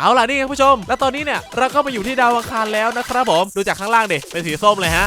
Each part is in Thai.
เอาล่ะนี่ครับผู้ชม แล้วตอนนี้เนี่ยเราก็มาอยู่ที่ดาวอังคารแล้วนะครับผม ดูจากข้างล่างดิเป็นสีส้มเลยฮะ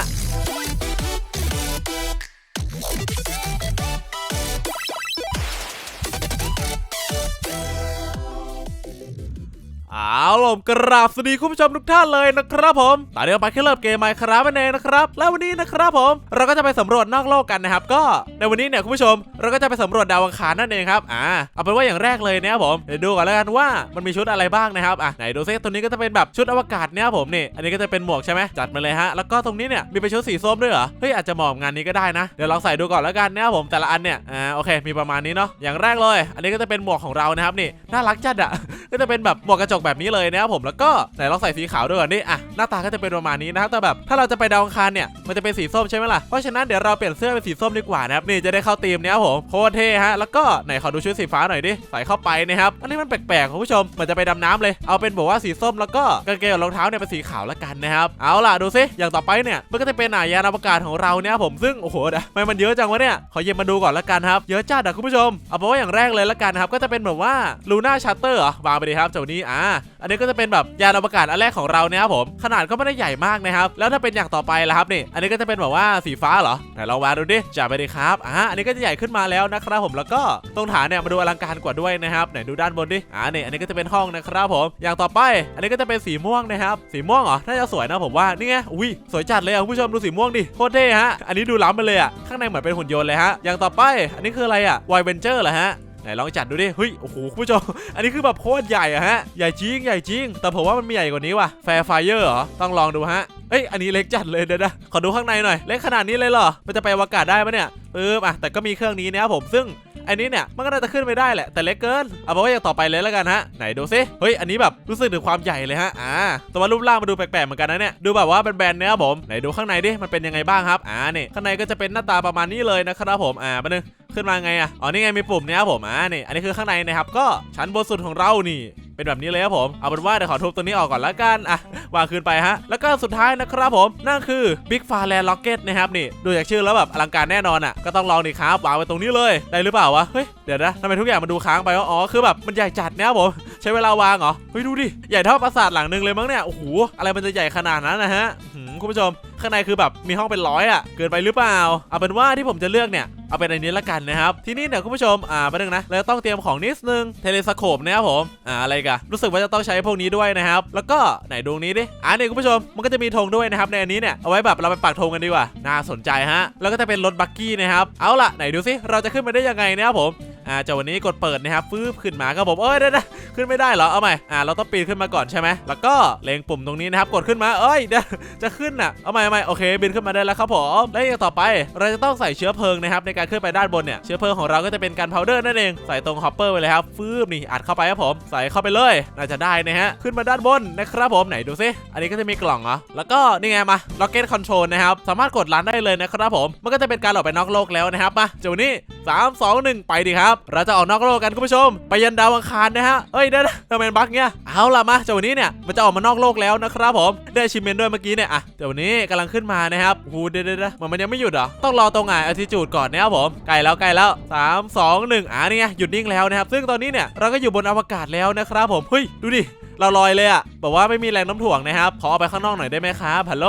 เอาล่ะกราบสวัสดีคุณผู้ชมทุกท่านเลยนะครับผม ตอนนี้เราไปแค่เริ่มเกมไมค์ครับนั่นเองนะครับ แล้ววันนี้นะครับผม เราก็จะไปสำรวจนอกโลกกันนะครับ ก็ในวันนี้เนี่ยคุณผู้ชม เราก็จะไปสำรวจดาวอังคารนั่นเองครับ อ่า เอาเป็นว่าอย่างแรกเลยนะครับผม เดี๋ยวดูก่อนแล้วกันว่ามันมีชุดอะไรบ้างนะครับ อะไหนดูซิตัวนี้ก็จะเป็นแบบชุดอวกาศเนี่ยผมนี่ อันนี้ก็จะเป็นหมวกใช่ไหมจัดมาเลยฮะ แล้วก็ตรงนี้เนี่ยมีเป็นชุดสีส้มด้วยเหรอ เฮ้ยอาจจะเหมาะงานนี้ก็ได้นะ เดี๋ยวลองใส่ดูก่อนแล้วกันนะครับผม แต่ละอันเนี่ย อ่า โอเค มีประมาณนี้เนาะ อย่างแรกเลย อันนี้ก็จะเป็นหมวกของเรานะครับนี่ น่ารักจัดอะ ก็จะเป็นแบบหมวกกระจกแบบนี้เลยนะครับผมแล้วก็ไหนลองใส่สีขาวด้วยก่อนนี่อะหน้าตาก็จะเป็นประมาณนี้นะครับแต่แบบถ้าเราจะไปดาวอังคารเนี่ยมันจะเป็นสีส้มใช่ไหมล่ะเพราะฉะนั้นเดี๋ยวเราเปลี่ยนเสื้อเป็นสีส้มดีกว่านะครับนี่จะได้เข้าธีมเนี้ยครับผมโคตรเท่ฮะแล้วก็ไหนขอดูชุดสีฟ้าหน่อยดิใส่เข้าไปนะครับอันนี้มันแปลกๆคุณผู้ชมมันจะไปดำน้ำเลยเอาเป็นบอกว่าสีส้มแล้วก็กางเกงกับรองเท้าเนี่ยเป็นสีขาวละกันนะครับเอาล่ะดูซิอย่างต่อไปเนี่ยมันก็จะเป็นหนายานอวกาศของเราเนี่ยผมซึ่งโอ้โหดะไมมันเยอะจังวะเนี่ยขอเย็บมาดูก่อนละกันครับเยอะจัดอะคุณผู้ชมเอาเป็นว่าอย่างแรกเลยละกันครับก็จะเป็นแบบว่าลูน่าชัตเตอร์วางไปดีครับเจ้านี้อ่าอันนี้ก็จะเป็นแบบยานอวกาศอันแรกของเราเนี่ยครับผมขนาดก็ไม่ได้ใหญ่มากนะครับแล้วถ้าเป็นอย่างต่อไปล่ะครับนี่อันนี้ก็จะเป็นแบบว่าสีฟ้าเหรอไหนลองวางดูดิจ่าไปดิครับอ่าอันนี้ก็จะใหญ่ขึ้นมาแล้วนะครับผมแล้วก็ตรงฐานเนี่ยมาดูอลังการกว่าด้วยนะครับไหนดูด้านบนดิอ่าเนี่ยอันนี้ก็จะเป็นห้องนะครับผมอย่างต่อไป อันนี้ก็จะเป็นสีม่วงนะครับสีม่วงเหรอน่าจะสวยนะผมว่านี่ไงอุ้ยสวยจัดเลยอะคุณผู้ชมดูสีม่วงดิโคตรเท่ฮะอันนี้ดูล้ำไปเลยอะข้างในเหมือนเป็นหุ่นยนต์เลยฮะอย่างต่อไป อันนี้คืออะไรอะไวเวนเจอร์เหรอฮะ ไหนลองจัดดูดิเฮ้ยโอ้โหคุณผู้ชม อันนี้คือแบบโคตรใหญ่อะฮะใหญ่จริงใหญ่จริง แต่ผมว่ามันมีใหญ่กว่านี้ว่ะแฟร์ไฟเออร์เหรอต้องลองดูฮะเอ้ย อันนี้เล็กจัดเลยเดี๋ยวนะ ขอดูข้างในหน่อย เล็กขนาดนี้เลยเหรอ มันจะไปอวกาศได้ปะเนี่ยปึ๊บอะ แต่ก็มีเครื่องนี้นะครับผม ซึ่งอันนี้เนี่ย มันก็น่าจะขึ้นไปได้แหละ แต่เล็กเกิน เอาเป็นว่าอย่างต่อไปเลยแล้วกันฮะ ไหนดูซิ เฮ้ย อันนี้แบบรู้สึกถึงความใหญ่เลยฮะ อ่า แต่ว่ารูปร่างมาดูแปลกๆเหมือนกันนะเนี่ย ดูแบบว่าแบนด์เนี่ยครับผม ไหนดูข้างในดิ มันเป็นยังไงบ้างครับ อ่า นี่ ข้างในก็จะเป็นหน้าตาประมาณนี้เลยนะครับผม อ่ามานึง ขึ้นมาไงอะอ๋อนี่ไงมีปุ่มเนี่ยครับผมอ่านี่อันนี้คือข้างในนะครับก็ชั้นบนสุดของเรานี่เป็นแบบนี้เลยครับผม เอาเป็นว่าเดี๋ยวขอทุบตัวนี้ออกก่อนละกันอะวางคืนไปฮะ แล้วก็สุดท้ายนะครับผม นั่นคือ Big f a r l a n d Rocket นะครับนี่ ดูจากชื่อแล้วแบบอลังการแน่นอนอะ ก็ต้องลองดิครับวางไว้ตรงนี้เลย ได้หรือเปล่าวะ เฮ้ย เดี๋ยวนะทำไมทุกอย่างมันดูค้างไปวะ อ๋อ คือแบบมันใหญ่จัดนะครับผม ใช้เวลาวางเหรอ เฮ้ยดูดิ ใหญ่เท่าปราสาทหลังนึงเลยมั้งเนี่ย โอ้โห อะไรมันจะใหญ่ขนาดนั้นนะฮะหืมคุณผู้ชม ข้างในคือแบบมีห้องเป็นร้อยอะเกินไปหรือเปล่า เอาเป็นว่าที่ผมจะเลือกเนี่ยเอาเป็นอันนี้ละกันนะครับ ที่นี่เนี่ยคุณผู้ชม อ่าประเด็นงนะเราต้องเตรียมของนิดนึง เทเลสโคปนะครับผม อ่าอะไรกันรู้สึกว่าจะต้องใช้พวกนี้ด้วยนะครับ แล้วก็ไหนดวงนี้ดิ อ่าเนี่ยคุณผู้ชม มันก็จะมีธงด้วยนะครับ ในอันนี้เนี่ย เอาไว้แบบเราไปปักธงกันดีกว่า น่าสนใจฮะ แล้วก็จะเป็นรถบักกี้นะครับ เอาล่ะไหนดูสิเราจะขึ้นมาได้ยังไงนะครับผม อ่าจากวันนี้กดเปิดนะครับฟืบขึ้นมาครับผมเอ้ยได้ไขึ้นไม่ได้เหรอเอาใหม่อ่าเราต้องปีนขึ้นมาก่อนใช่ไหมแล้วก็เล็งปุ่มตรงนี้นะครับกดขึ้นมาเอ้ยเดี๋ยวจะขึ้นน่ะเอาใหม่เอาใหม่โอเคบินขึ้นมาได้แล้วครับผมและอย่างต่อไป เราจะต้องใส่เชื้อเพลิงนะครับในการขึ้นไปด้านบนเนี่ยเชื้อเพลิงของเราก็จะเป็นการพาวเดอร์นั่นเองใส่ตรงฮอปเปอร์ไปเลยครับฟืบนี่อัดเข้าไปครับผมใส่เข้าไปเลยน่าจะได้นะฮะขึ้นมาด้านบนนะครับผมไหนดูซิอันนี้ก็จะมีกล่องเหรอแล้วก็นี่ไงมา Rocket Control นะครับสามารถกดลันได้เลยนะครับผมมันก็จะเป็นการออกไปนอกโลกแล้วนะครับมาเจ้านี้3 2 1 ไปดิครับเราจะออกนอกโลกกันคุณผู้ชม ไปยันดาวอังคารนะฮะเอ้ยได้ได้ทำไมนบักเงี้ยเอาล่ะมาเจ้านี้เนี่ยมันจะออกมานอกโลกแล้วนะครับผมได้ชิมเมนด้วยเมื่อกี้เนี่ยอะเจ้านี้กำลังขึ้นมานะครับโอ้โหเดี๋ยวเดี๋ยวเดี๋ยวมันมันยังไม่หยุดหรอต้องรอตรงไหนอ t ติจูดก่อนนะครับผมใกลแล้วใกลแล้ว 3 2 1อ่านี่ไงหยุดนิ่งแล้วนะครับซึ่งตอนนี้เนี่ยเราก็อยู่บนอวกาศแล้วนะครับผมเฮ้ยดูดิเราลอยเลยอะแบบว่าไม่มีแรงน้ำถ่วงนะครับขอเอาไปข้างนอกหน่อยได้ไหมครับฮัลโหล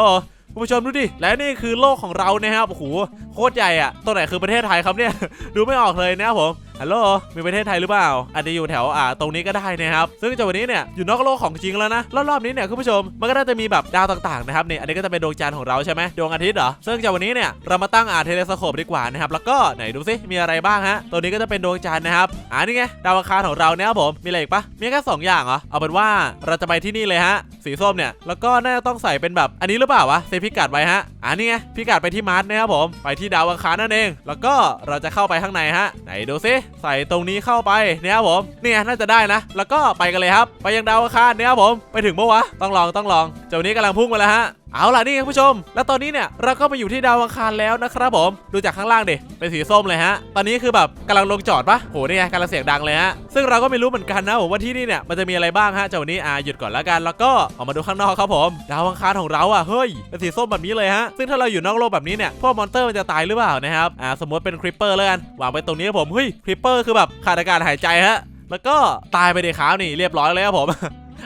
คุณผู้ชมดูดิ และนี่คือโลกของเรานะครับโอ้โหโคตรใหญ่อะตรงไหนคือประเทศไทยครับเนี่ย ดูไม่ออกเลยนะครับผมฮัลโหล มีประเทศไทยหรือเปล่า อาจจะอยู่แถวอ่าตรงนี้ก็ได้นะครับ ซึ่งจากวันนี้เนี่ยอยู่นอกโลกของจริงแล้วนะ รอบๆนี้เนี่ยคุณผู้ชม มันก็น่าจะมีแบบดาวต่างๆนะครับเนี่ย อันนี้ก็จะเป็นดวงจันทร์ของเราใช่ไหมดวงอาทิตย์เหรอ ซึ่งจากวันนี้เนี่ยเรามาตั้งอ่าเทเลสโคปดีกว่านะครับ แล้วก็ไหนดูซิมีอะไรบ้างฮะ ตัวนี้ก็จะเป็นดวงจันทร์นะครับ อ่านี่ไงดาวอังคารของเราเนี่ยครับผม มีอะไรอีกปะมีแค่สองอย่างเหรอ เอาเป็นว่าเราจะไปที่นี่เลยฮะ สีส้มเนี่ย แล้วก็น่าจะต้องใส่เป็นแบบอันนี้หรือเปล่าวะเซฟพิกัดไว้ฮะ อ่านี่ไงพิกัดไปที่มาร์สนะครับผม ไปที่ดาวอังคารนั่นเอง แล้วก็เราจะเข้าไปข้างในฮะ ไหนดูซิใส่ตรงนี้เข้าไปเนี่ยครับผมเนี่ยน่าจะได้นะ แล้วก็ไปกันเลยครับ ไปยังดาวอังคารเนี่ยครับผมไปถึงเมื่อวะต้องลองต้องลอง เจ้านี้กำลังพุ่งมาแล้วฮะเอาล่ะนี่ครับผู้ชม แล้วตอนนี้เนี่ยเราก็มาอยู่ที่ดาวอังคารแล้วนะครับผม ดูจากข้างล่างดิ เป็นสีส้มเลยฮะ ตอนนี้คือแบบกำลังลงจอดปะโหนี่ไงกำลังเสียงดังเลยฮะ ซึ่งเราก็ไม่รู้เหมือนกันนะผมว่าที่นี่เนี่ยมันจะมีอะไรบ้างฮะเจ้านี้อ่าหยุดก่อนแล้วกัน แล้วก็ออกมาดูข้างนอกครับผม ดาวอังคารของเราอะเฮ้ย เป็นสีส้มแบบนี้เลยฮะ ซึ่งถ้าเราอยู่นอกโลกแบบนี้เนี่ยพวกมอนเตอร์มันจะตายหรือเปล่านะครับ อ่าสมมติเป็นคริปเปอร์แล้วกันวางไปตรงนี้ครับผม เฮ้ยคริปเปอร์คือแบบขาดอากาศหายใจฮะ แล้วก็ตายไปในขาวนี่เรียบร้อยแล้วครับผม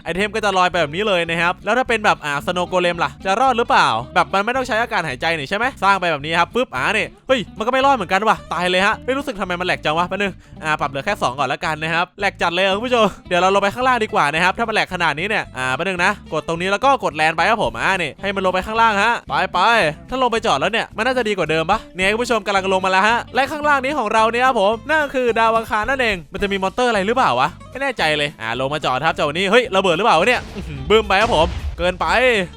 ไอเทมก็จะลอยไปแบบนี้เลยนะครับ แล้วถ้าเป็นแบบอ่าสโนโกเลมล่ะ จะรอดหรือเปล่า แบบมันไม่ต้องใช้อาการหายใจนี่ใช่ไหมสร้างไปแบบนี้ครับปุ๊บอ่านี่เฮ้ยมันก็ไม่รอดเหมือนกันว่ะตายเลยฮะไม่รู้สึกทำไมมันแหลกจังวะแป๊บนึงอ่าปรับเหลือแค่ 2 ก่อนละกันนะครับแหลกจัดเลยคุณผู้ชมเดี๋ยวเราลงไปข้างล่างดีกว่านะครับถ้ามันแหลกขนาดนี้เนี่ยอ่าแป๊บนึงนะ กดตรงนี้แล้วก็กดแลนไปครับผมอ่านี่ให้มันลงไปข้างล่างฮะไปไปถ้าลงไปจอดแล้วเนี่ยมันน่าจะดีกว่าเดิมปะเนี่ยคุณผู้ชมกำลังลงมาแล้วฮะและข้างล่างนี้ของเราเนี่ยครับผมนั่นคือดาวอังคารนั่นเองมันจะมีมอนเตอร์อะไรหรือเปล่าวะไม่แน่ใจเลยอ่าลงมาจอดครับเจ้านี้เฮ้ยระเบิดหรือเปล่าวะเนี่ยอื้อหือบึ้มไปครับผมเกินไป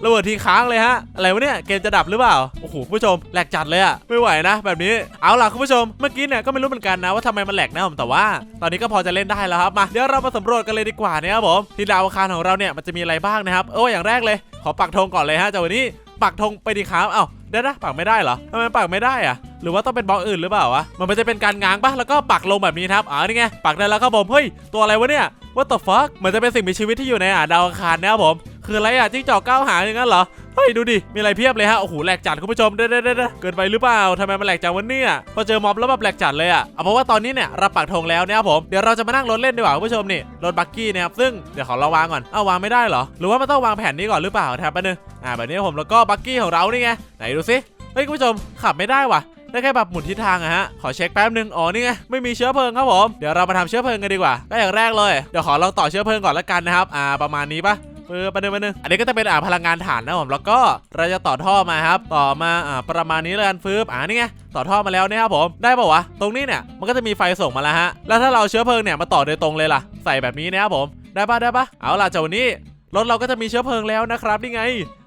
ระเบิดทีค้างเลยฮะ อะไรวะเนี่ย เกมจะดับหรือเปล่า โอ้โหผู้ชมแหลกจัดเลยอะไม่ไหวนะ แบบนี้ เอาล่ะคุณผู้ชม เมื่อกี้เนี่ยก็ไม่รู้เหมือนกันนะว่าทำไมมันแหลกนะผม แต่ว่า ตอนนี้ก็พอจะเล่นได้แล้วครับ มา เดี๋ยวเรามาสำรวจกันเลยดีกว่านะครับผม ที่ดาวอังคารของเราเนี่ยมันจะมีอะไรบ้างนะครับ โอ้อย่างแรกเลย ขอปักธงก่อนเลยฮะจ้าวันนี้ ปักธงไปดีครับ เอ้าเดี๋ยวนะปักไม่ได้เหรอทำไมปักไม่ได้อะหรือว่าต้องเป็นบล็อกอื่นหรือเปล่าวะมันมันจะเป็นการง้างปะแล้วก็ปักลงแบบนี้ครับ อ๋อนี่ไง ปักได้แล้วครับผม เฮ้ย ตัวอะไรวะเนี่ย What the fuck เหมือนจะเป็นสิ่งมีชีวิตที่อยู่ในอ่าดาวอังคารนะครับผม คืออะไรอะจิ้งจอกก้าวหางอย่างนั้นเหรอเฮ้ยดูดิ มีอะไรเพียบเลยฮะ โอ้โหแหลกจัดคุณผู้ชมเด้อเด้อเด้อเกินไปหรือเปล่าทำไมมันแหลกจังวันนี้อะพอเจอม็อบแล้วแบบแหลกจัดเลยอะเอาเพราะว่าตอนนี้เนี่ยเราปักธงแล้วเนี่ยครับผม เดี๋ยวเราจะมานั่งรถเล่นดีกว่าคุณผู้ชมนี่รถบักกี้นะครับ ซึ่งเดี๋ยวขอเราวางก่อน เอาวางไม่ได้เหรอ หรือว่ามันต้องวางแผนนี้ก่อนหรือเปล่าแทบแป๊บนึงอ่าแบบนี้ผมแล้วก็บักกี้ของเรานี่ไง ไหนดูสิ เฮ้ยคุณผู้ชมขับไม่ได้ว่ะ ได้แค่แบบหมุนทิศทางอะฮะ ขอเช็คแป๊บนึง อ๋อ นี่ไง ไม่มีเชื้อเพลิงครับผม เดี๋ยวเรามาทำเชื้อเพลิงกันดีกว่า ก็อย่างแรกเลย เดี๋ยวขอลองต่อเชื้อเพลิงก่อนละกันนะครับ อ่า ประมาณนี้ปะเออประเด็นประเด็นอันนี้ก็จะเป็นอ่าพลังงานถ่านนะผม แล้วก็เราจะต่อท่อมาครับ ต่อมาอ่าประมาณนี้เลยกันฟืบอ่านี่ไงต่อท่อมาแล้วนะครับผม ได้ป่าวะ ตรงนี้เนี่ยมันก็จะมีไฟส่งมาแล้วฮะ แล้วถ้าเราเอาเชื้อเพลิงเนี่ยมาต่อโดยตรงเลยล่ะ ใส่แบบนี้นะครับผม ได้ปะได้ปะเอาล่ะจากวันนี้ รถเราก็จะมีเชื้อเพลิงแล้วนะครับนี่ไง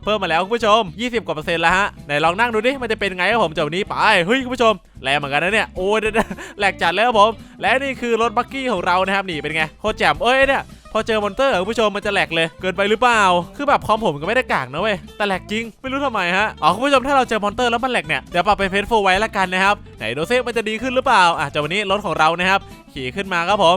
เพิ่มมาแล้วคุณผู้ชม 20 กว่าเปอร์เซ็นต์แล้วฮะไหนลองนั่งดูดิมันจะเป็นไงครับผมจากวันนี้ไปเฮ้ยคุณผู้ชมแรงเหมือนกันนะเนี่ยโอ้ยแหลกจัดแล้วครับผม และนี่คือรถบักกี้ของเรานะครับนี่เป็นไงโคตรแจ่มเอ้ยเนี่ยพอเจอมอนเตอร์คุณผู้ชมมันจะแหลกเลยเกินไปหรือเปล่า คือแบบคอมผมก็ไม่ได้กากนะเว้ยแต่แหลกจริงไม่รู้ทำไมฮะอ๋อคุณผู้ชมถ้าเราเจอมอนเตอร์แล้วมันแหลกเนี่ยเดี๋ยวปรับเป็นเพจโฟไว้ละกันนะครับไหนดูซิมันจะดีขึ้นหรือเปล่าอะจากวันนี้รถของเรานะครับขี่ขึ้นมาครับผม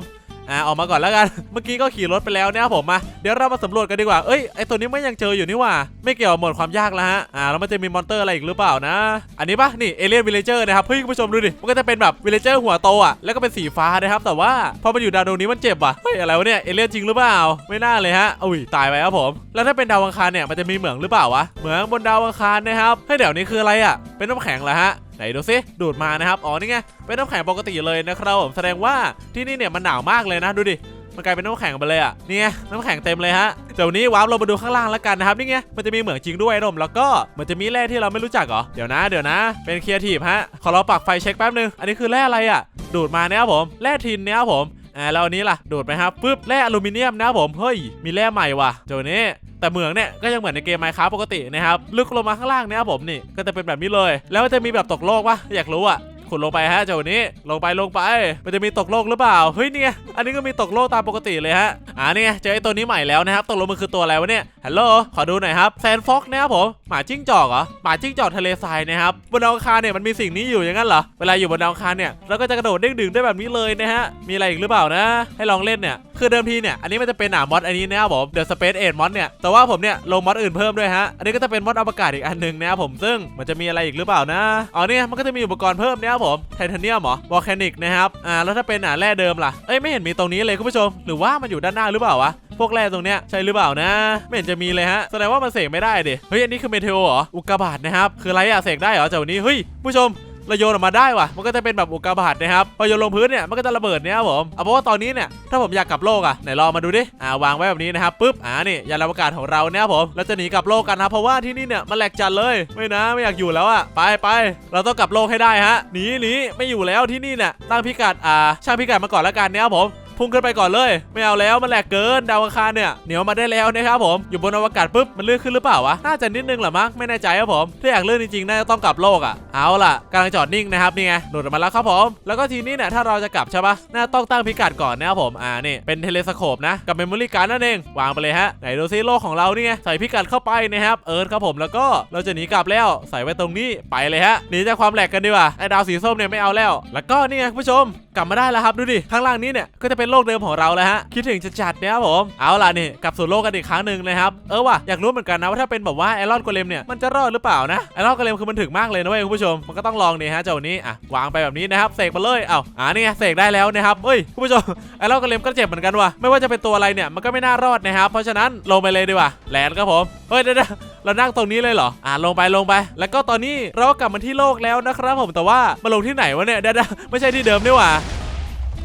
อ่าออกมาก่อนแล้วกัน เมื่อกี้ก็ขี่รถไปแล้วเนี่ยผมมาเดี๋ยวเรามาสำรวจกันดีกว่า เอ้ยไอตัวนี้ไม่ยังเจออยู่นี่ว่า ไม่เกี่ยวหมดความยากแล้วฮะ อ่าแล้วมันจะมีมอนเตอร์อะไรอีกหรือเปล่านะ อันนี้ปะนี่เอเลียนวิลเลเจอร์นะครับ เฮ้ยคุณผู้ชมดูดิ มันก็จะเป็นแบบวิลเลเจอร์หัวโตอะ แล้วก็เป็นสีฟ้านะครับ แต่ว่าพอมันอยู่ดาวดวงนี้มันเจ็บว่ะ เฮ้ยอะไรวะเนี่ยเอเลียนจริงหรือเปล่า ไม่น่าเลยฮะ อุ้ยตายไปครับผม แล้วถ้าเป็นดาวอังคารเนี่ยมันจะมีเหมืองหรือเปล่าวะ เหมืองบนดาวอังคารนะครับ เฮ้ยเดี๋ยวนี้คืออะไรอะ เป็นน้ำแข็งเหรอฮะ ไหนดูซิดูดมานะครับอ๋อนี่ไงเป็นน้ำแข็งปกติเลยนะครับผมแสดงว่าที่นี่เนี่ยมันหนาวมากเลยนะดูดิมันกลายเป็นน้ำแข็งไปเลยอะนี่ไงน้ำแข็งเต็มเลยฮะเดี๋ยวนี้วาร์ปลงมาดูข้างล่างแล้วกันนะครับนี่ไงมันจะมีเหมืองจริงด้วยนมแล้วก็เหมือนจะมีแร่ที่เราไม่รู้จักเหรอเดี๋ยวนะเดี๋ยวนะ เป็นครีเอทีฟฮะขอเราปักไฟเช็คแป๊บนึงอันนี้คือแร่อะไรอะดูดมาเนี่ยครับผมแร่ทินเนี่ยครับผม อ่าแล้วอันนี้ล่ะดูดไหมครับปึ๊บแร่อลูมิเนียมนะผมเฮ้ยมีแร่ใหม่ว่ะเดี๋ยนี้แต่เหมืองเนี่ยก็ยังเหมือนในเกมไมค้าปกตินะครับลึกลงมาข้างล่างเนี่ยครับผมนี่ก็จะเป็นแบบนี้เลย แล้วจะมีแบบตกโลกปะอยากรู้อะ ขุดลงไปฮะเจ้านี้ลงไปลงไป มันจะมีตกโลกหรือเปล่าเฮ้ยเนี่ยอันนี้ก็มีตกโลกตามปกติเลยฮะอ่านี่ยเจอไอ้ตัวนี้ใหม่แล้วนะครับตกลงมันคือตัวอะไรวะเนี่ยฮัลโหลขอดูหน่อยครับแซนฟ็อกนะครับผมหมาจิ้งจอกเหรอหมาจิ้งจอกทะเลทรายนะครับบนดาวอังคารเนี่ยมันมีสิ่งนี้อยู่อย่างนั้นเหรอเวลาอยู่บนดาวอังคารเนี่ยเราก็จะกระโดดเด้งดึงได้แบบนี้เลยนะฮะมีอะไรอีกหรือเปล่านะ ให้ลองเล่นเนี่ยคือเดิมทีเนี่ยอันนี้มันจะเป็นหนามอดอันนี้นะครับผม The Space Age Mod เนี่ยแต่ว่าผมเนี่ยลงมอดอื่นเพิ่มด้วยฮะอันนี้ก็จะเป็นมอดอวกาศอีกอันหนึ่งนะครับผมซึ่งมันจะมีอะไรอีกหรือเปล่านะอ๋อเนี่ยมันก็จะมีอุปกรณ์เพิ่มนะครับผมไทเทเนียมเหรอวอลแคนิกนะครับอ่าแล้วถ้าเป็นอ่าแร่เดิมล่ะเอ้ยไม่เห็นมีตรงนี้เลยคุณผู้ชม หรือว่ามันอยู่ด้านหน้าหรือเปล่าวะพวกแร่ตรงเนี้ยใช่หรือเปล่านะ ไม่เห็นจะมีเลยฮะแสดงว่ามันเสกไม่ได้ดิเฮ้ยอันนี้คือเมเทโอเหรออุกกาบาตนะครับคืออะไรอะเสกได้เหรอจากวันนี้เฮ้ยผู้ชม เราโยนออกมาได้ว่ะ มันก็จะเป็นแบบอุกกาบาตนะครับ พอโยนลงพื้นเนี่ย มันก็จะระเบิดเนี่ยครับผม เอาเพราะว่าตอนนี้เนี่ย ถ้าผมอยากกลับโลกอะ ไหนลองมาดูดิ อ่าวางไว้แบบนี้นะครับปุ๊บ อ่านี่ยานอวกาศของเราเนี่ยครับผม เราจะหนีกลับโลกกันนะเพราะว่าที่นี่เนี่ยมันแหลกจัดเลย ไม่นะ ไม่อยากอยู่แล้วอะ ไปไป เราต้องกลับโลกให้ได้ฮะ หนีหนีไม่อยู่แล้วที่นี่เนี่ยตั้งพิกัด อ่า ช่างพิกัดมาก่อนละกันเนี่ยครับผม พุ่งขึ้นไปก่อนเลย ไม่เอาแล้วมันแหลกเกินดาวอังคารเนี่ยเหนียวมาได้แล้วนะครับผมอยู่บนอวกาศปุ๊บมันเลื่อนขึ้นหรือเปล่าวะน่าจะนิดนึงแหละมั้งไม่แน่ใจครับผมถ้าอยากเลื่อนจริงๆน่าจะต้องกลับโลกอะเอาล่ะกำลังจอดนิ่งนะครับนี่ไงหลุดออกมาแล้วครับผมแล้วก็ทีนี้เนี่ยถ้าเราจะกลับใช่ปะน่าต้องตั้งพิกัดก่อนนะครับผมอ่านี่เป็นเทเลสโคปนะกับเมมโมรี่การ์ดนั่นเองวางไปเลยฮะไหนดูซิโลกของเรานี่ไงใส่พิกัดเข้าไปนะครับเอิร์ธครับผมแล้วก็เราจะหนีกลับแล้วใส่ไว้ตรงนี้ไปเลยฮะหนีจากความแหลกกันดีกว่าไอ้ดาวสีส้มเนี่ยไม่เอาแล้ว แล้วก็นี่ไงผู้ชมกลับมาได้แล้วครับดูดิข้างล่างนี้เนี่ยก็จะเป็นเป็นโลกเดิมของเราแล้วฮะคิดถึงจะจัดเนี่ยครับผมเอาล่ะนี่กลับสู่โลกกันอีกครั้งหนึ่งนะครับเออว่ะอยากรู้เหมือนกันนะว่าถ้าเป็นแบบว่าไอรอนโกเลมเนี่ยมันจะรอดหรือเปล่านะไอรอนโกเลมคือมันถึงมากเลยนะเว้ยคุณผู้ชมมันก็ต้องลองนี่ฮะเจ้านี้อะวางไปแบบนี้นะครับเสกมาเลยเอ้าอ่านี่ไงเสกได้แล้วนะครับเฮ้ยคุณผู้ชมไอรอนโกเลมก็เจ็บเหมือนกันว่ะไม่ว่าจะเป็นตัวอะไรเนี่ยมันก็ไม่น่ารอดนะครับเพราะฉะนั้นลงไปเลยดีกว่าแลนด์ครับผมเฮ้ยเดี๋ยวเรานั่งตรงนี้เลยเหรอ อ่าลงไปลงไป แล้วก็ตอนนี้เรากลับมาที่โลกแล้วนะครับผม แต่ว่ามาลงที่ไหนวะเนี่ยเดี๋ยวไม่ใช่ที่เดิมนี่หว่า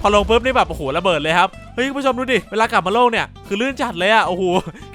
พอลงปุ๊บนี่แบบโอ้โหระเบิดเลยครับเฮ้ยคุณผู้ชมดูดิเวลากลับมาโลกเนี่ยคือลื่นจัดเลยอะโอ้โห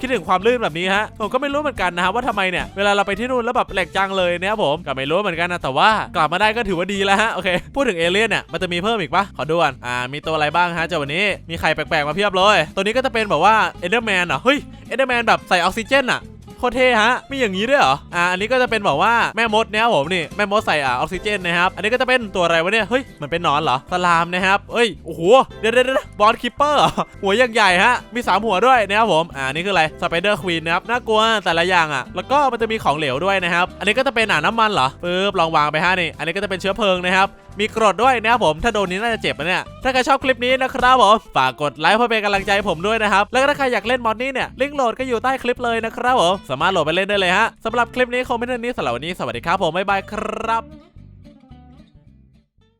คิดถึงความลื่นแบบนี้ฮะผมก็ไม่รู้เหมือนกันนะครับว่าทำไมเนี่ยเวลาเราไปที่นู่นแล้วแบบแหลกจังเลยเนะครับผมก็ไม่รู้เหมือนกันนะแต่ว่ากลับมาได้ก็ถือว่าดีแล้วฮะโอเคพูดถึงเอเลี่ยนเนี่ยมันจะมีเพิ่มอีกปะขอดูก่นอ่ามีตัวอะไรบ้างฮะเจ้าวันนี้มีไข่แปลกๆมาเพียบเลย ตัวนี้ก็จะเป็นแบบว่าเอเดอร์แมนเหรอเฮ้ยเอเดอร์แมนแบบใส่ออกซิเจนอะ โคตรเท่ฮะมีอย่างนี้ด้วยเหรออ่าอันนี้ก็จะเป็นแบบว่าแม่มดเนี่ยครับผมนี่แม่มดใส่อ่าออกซิเจนนะครับอันนี้ก็จะเป็นตัวอะไรวะเนี่ยเฮ้ยมันเป็นนอนเหรอสลามนะครับเอ้ยโอ้โหเดี๋ยวเดี๋ยวบอลคิปเปอร์หัวยังใหญ่ฮะมีสามหัวด้วยนะครับผมอ่านี่คืออะไรสไปเดอร์ควีนนะครับน่ากลัวแต่ละอย่างอะ แล้วก็มันจะมีของเหลวด้วยนะครับอันนี้ก็จะเป็นอ่าน้ำมันเหรอปึ๊บลองวางไปฮะนี่อันนี้ก็จะเป็นเชื้อเพลิงนะครับ มีกรดด้วยนะครับผมถ้าโดนนี้น่าจะเจ็บนะเนี่ยถ้าใครชอบคลิปนี้นะครับผมฝากกดไลค์เพื่อเป็นกำลังใจให้ผมด้วยนะครับแล้วก็ถ้าใครอยากเล่นมอดนี้เนี่ยลิงก์โหลดก็อยู่ใต้คลิปเลยนะครับผมสามารถโหลดไปเล่นได้เลยฮะสำหรับคลิปนี้คงไม่เท่านี้สำหรับวันนี้สวัสดีครับผมบ๊ายบายครับ